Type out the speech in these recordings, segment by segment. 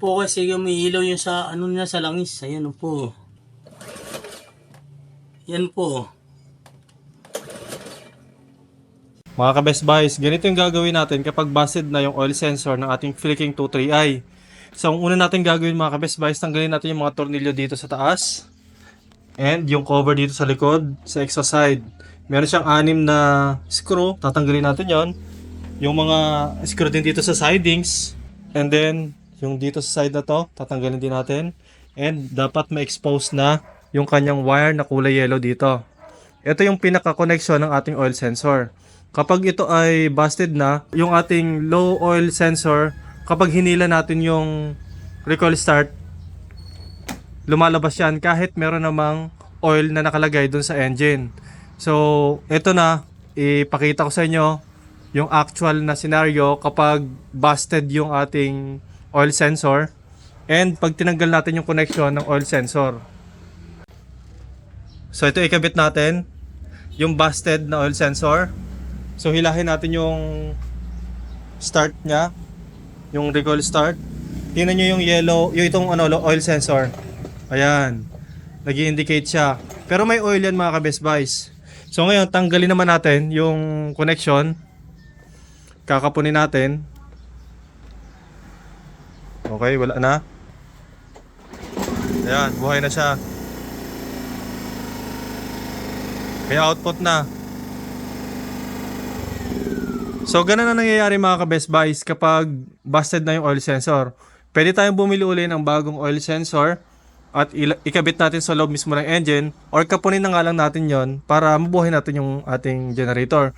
po kasi umiilaw yung sa ano na sa langis. Ayan po. Yan po. Mga ka-best buys, ganito yung gagawin natin kapag busted na yung oil sensor ng ating Flicking 23i. So, ang una natin gagawin mga ka-best buys, tanggalin natin yung mga tornilyo dito sa taas. And yung cover dito sa likod, sa exhaust side. Meron siyang anim na screw, tatanggalin natin yon. Yung mga screw din dito sa sidings. And then, yung dito sa side na to, tatanggalin din natin. And dapat ma-expose na yung kanyang wire na kulay yellow dito. Ito yung pinaka-connection ng ating oil sensor. Kapag ito ay busted na, yung ating low oil sensor, kapag hinila natin yung recoil start, lumalabas yan kahit meron namang oil na nakalagay dun sa engine. So, ito na, ipakita ko sa inyo yung actual na scenario kapag busted yung ating oil sensor and pag tinanggal natin yung connection ng oil sensor. So, ito ikabit natin yung busted na oil sensor. So hilahin natin yung start niya, yung recoil start. Tingnan nyo yung yellow, yung itong ano, oil sensor. Ayan. nag indicate siya. Pero may oil yan mga ka-best buys. So ngayon, tanggalin naman natin yung connection. Kakapunin natin. Okay, wala na. Ayan, buhay na siya. May output na. So, ganun na nangyayari mga ka-best buys kapag busted na yung oil sensor. Pwede tayong bumili uli ng bagong oil sensor at ikabit natin sa loob mismo ng engine or kapunin na nga lang natin yon para mabuhay natin yung ating generator.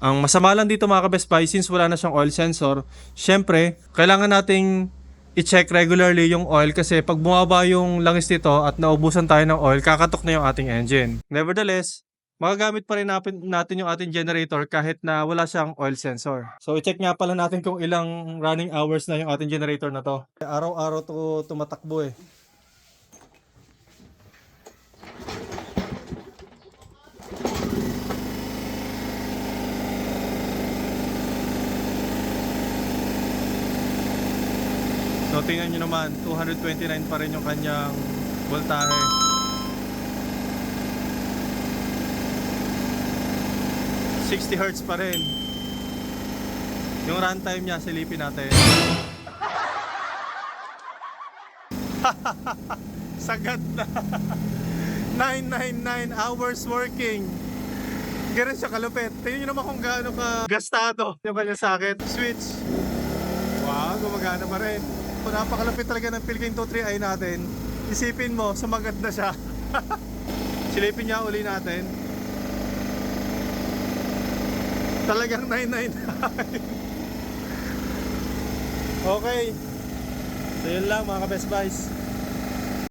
Ang masama lang dito mga ka-best buys, since wala na siyang oil sensor, syempre, kailangan nating i-check regularly yung oil kasi pag bumaba yung langis nito at naubusan tayo ng oil, kakatok na yung ating engine. Nevertheless, magagamit pa rin natin, yung ating generator kahit na wala siyang oil sensor. So, i-check nga pala natin kung ilang running hours na yung ating generator na to. Araw-araw to tumatakbo eh. So, tingnan nyo naman, 229 pa rin yung kanyang voltahe. ...60 Hz pa rin. Yung runtime niya, silipin natin. Sagat na. 999 hours working. Ganun siya kalupit. Tingnan nyo naman kung gaano ka gastado yung kanyang socket. Switch. Wow, gumagana pa rin. Kung napakalapit talaga ng Philkin 23i natin, isipin mo, sumagat na siya. Silipin niya uli natin. Talagang 999. okay. So yun lang mga ka-best buys.